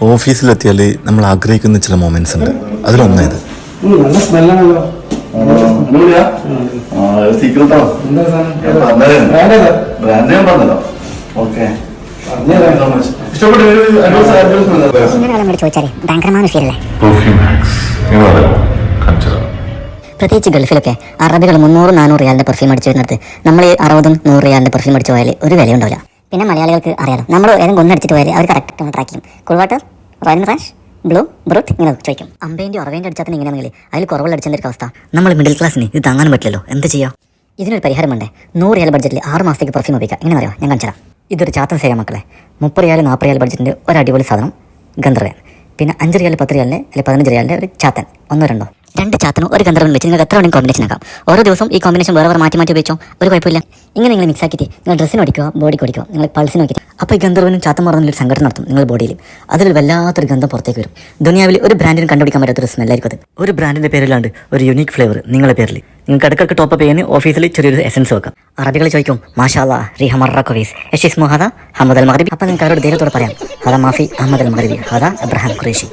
ഓഫീസിലെത്തിയാൽ നമ്മൾ ആഗ്രഹിക്കുന്ന ചില മൊമെന്റ്സ് ഉണ്ട്. അതിലൊന്നേത് നല്ല സ്മെല്ലാണല്ലോ പ്രത്യേകിച്ച് ഗൾഫിലൊക്കെ അറബികൾ മുന്നൂറ് നാനൂറ് റിയാലിന്റെ പെർഫ്യൂം അടിച്ചു വരുന്നിടത്ത് നമ്മൾ ഈ അറുപതും നൂറ് റിയാലിന്റെ പെർഫ്യൂം അടിച്ചു പോയാൽ ഒരു വിലയുണ്ടാവില്ല. പിന്നെ മലയാളികൾക്ക് അറിയാലോ. നമ്മൾ ഏതെങ്കിലും ഒന്ന് അടിച്ചിട്ട് പോയാൽ അവർ കറക്റ്റ് ട്രാക്ക് ചെയ്യും. Cool royal fresh blue brut ഇങ്ങനെ ചോദിക്കും. അമ്പേന്റെ ഉറവേന്റെ അടിച്ചാൽ ഇങ്ങനെയാണെങ്കിൽ അതിൽ കുറവുള്ള അടിച്ചതിന്റെ ഒരു അവസ്ഥ. നമ്മൾ മിഡിൽ ക്ലാസ്സിന് ഇത് താങ്ങാൻ പറ്റില്ലല്ലോ. എന്ത് ചെയ്യാം? ഇതിനൊരു പരിഹാരമുണ്ട് നൂറ് റിയാൽ ബഡ്ജറ്റിൽ ആറ് മാസത്തേക്ക് പെർഫ്യൂം ഉപയോഗിക്കാം. എങ്ങനെ അറിയാം ഞാൻ കാണിച്ചു ഇതൊരു ചാത്തൻ സേവ മക്കളെ. മുപ്പത് റിയാൽ നാൽപ്പത് റിയാൽ ബഡ്ജറ്റിന്റെ ഒരു അടിപൊളി സാധനം ഗന്ധർവൻ പിന്നെ അഞ്ച് റിയാൽ പത്ത് റിയാലിന്റെ അല്ലെങ്കിൽ പതിനഞ്ച് റിയാലിന്റെ ഒരു ചാത്തൻ. ഒന്നോ രണ്ടോ? രണ്ട് ചാത്തനും ഒരു ഗന്ധർവൻ വെച്ച് നിങ്ങൾക്ക് എത്ര വേണമെങ്കിലും കോമ്പിനേഷൻ ആക്കാം. ഓരോ ദിവസം ഈ കോമ്പിനേഷൻ വേറെ വേറെ മാറ്റി മാറ്റി വെച്ചോ ഒരു കുഴപ്പമില്ല. ഇങ്ങനെ നിങ്ങൾ മിക്സ് ആക്കിയിട്ട് നിങ്ങൾ ഡ്രസ്സിന് ഓടിക്കുക ബോഡിക്ക് ഓടിക്കുക നിങ്ങൾ പൾസിന് നോക്കി അപ്പോൾ ഈ ഗന്ധർവനും ചാത്തം പറഞ്ഞൊരു സംഘടന നടത്തും നിങ്ങൾ ബോഡിയിൽ അതിൽ വല്ലാത്തൊരു ഗന്ധം പുറത്തേക്ക് വരും. ദുനിയാവിൽ ഒരു ബ്രാൻഡിനും കണ്ടുപിടിക്കാൻ പറ്റാത്തൊരു സ്മെല്ലായിരിക്കും അത്. ഒരു ബ്രാൻഡിന്റെ പേരിലാണ്ട് ഒരു യുണീക്ക് ഫ്ലേവർ നിങ്ങളുടെ പേരിൽ. നിങ്ങൾ കടക്കൾക്ക് ടോപ്പ് ചെയ്യാൻ ഓഫീസിൽ ചെറിയൊരു എസൻസ് വെക്കാം. അറബികൾ ചോദിക്കും മാഷാല റിഹ മറ കൊവീസ് യഷിസ് മുഹദ ഹമദ് അൽ മഹറിബി അപ്പം നിങ്ങൾക്ക് അവരോട് ധൈര്യത്തോടെ പറയാം ഹദ മാഫി അഹമ്മദ് അൽ മഹറിബി ഹദ അബ്രഹാം ഖുറേഷി